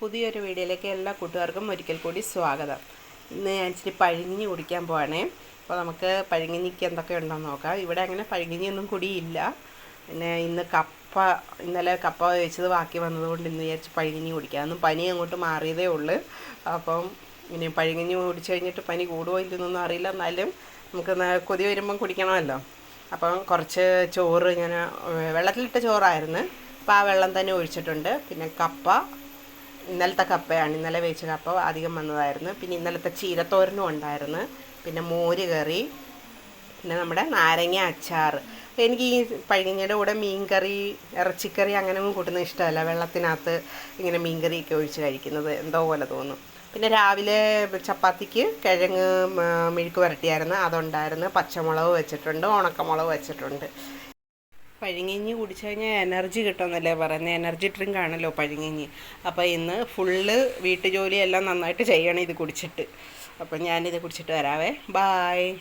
പുതിയൊരു വീഡിയോയിലേക്ക് എല്ലാ കൂട്ടുകാർക്കും ഒരിക്കൽ കൂടി സ്വാഗതം. ഇന്ന് ഞാൻ ഇച്ചിരി പഴുങ്ങിഞ്ഞി കുടിക്കാൻ പോവാണേ. അപ്പോൾ നമുക്ക് പഴുങ്ങിഞ്ഞിക്ക് എന്തൊക്കെ ഉണ്ടെന്ന് നോക്കാം. ഇവിടെ അങ്ങനെ പഴുങ്ങിഞ്ഞിയൊന്നും കുടിയില്ല. പിന്നെ ഇന്ന് കപ്പ ഇന്നലെ കപ്പ വെച്ചത് ബാക്കി വന്നതുകൊണ്ട് ഇന്ന് വിചാരിച്ച് പഴുങ്ങിഞ്ഞി കുടിക്കാം. അന്നും പനി അങ്ങോട്ട് മാറിയതേ ഉള്ളൂ. അപ്പം ഇനി പഴുങ്ങിഞ്ഞി കുടിച്ചു കഴിഞ്ഞിട്ട് പനി കൂടുമോ ഇല്ലെന്നൊന്നും അറിയില്ല. എന്നാലും നമുക്ക് കൊതി വരുമ്പം കുടിക്കണമല്ലോ. അപ്പം കുറച്ച് ചോറ് ഞാൻ വെള്ളത്തിലിട്ട ചോറായിരുന്നു. അപ്പോൾ ആ വെള്ളം തന്നെ ഒഴിച്ചിട്ടുണ്ട്. പിന്നെ കപ്പ ഇന്നലത്തെ കപ്പയാണ്. ഇന്നലെ വേവിച്ച കപ്പ അധികം വന്നതായിരുന്നു. പിന്നെ ഇന്നലത്തെ ചീരത്തോരനും ഉണ്ടായിരുന്നു. പിന്നെ മോര് കറി പിന്നെ നമ്മുടെ നാരങ്ങ അച്ചാർ. എനിക്ക് ഈ പഴങ്ങയുടെ കൂടെ മീൻകറി ഇറച്ചിക്കറി അങ്ങനെയൊന്നും കൂട്ടുന്നത് ഇഷ്ടമല്ല. വെള്ളത്തിനകത്ത് ഇങ്ങനെ മീൻകറിയൊക്കെ ഒഴിച്ച് കഴിക്കുന്നത് എന്തോ പോലെ തോന്നും. പിന്നെ രാവിലെ ചപ്പാത്തിക്ക് കിഴങ്ങ് മെഴുക്ക് വരട്ടിയായിരുന്നു. അതുണ്ടായിരുന്നു. പച്ചമുളക് വെച്ചിട്ടുണ്ട്. ഉണക്കമുളക് വെച്ചിട്ടുണ്ട്. പഴുങ്ങിഞ്ഞി കുടിച്ചു കഴിഞ്ഞാൽ എനർജി കിട്ടുമെന്നല്ലേ പറയുന്നത്. എനർജി ഡ്രിങ്ക് ആണല്ലോ പഴുങ്ങിഞ്ഞി. അപ്പോൾ ഇന്ന് ഫുള്ള് വീട്ടുജോലിയെല്ലാം നന്നായിട്ട് ചെയ്യണം ഇത് കുടിച്ചിട്ട്. അപ്പം ഞാനിത് കുടിച്ചിട്ട് വരാവേ. ബായ്.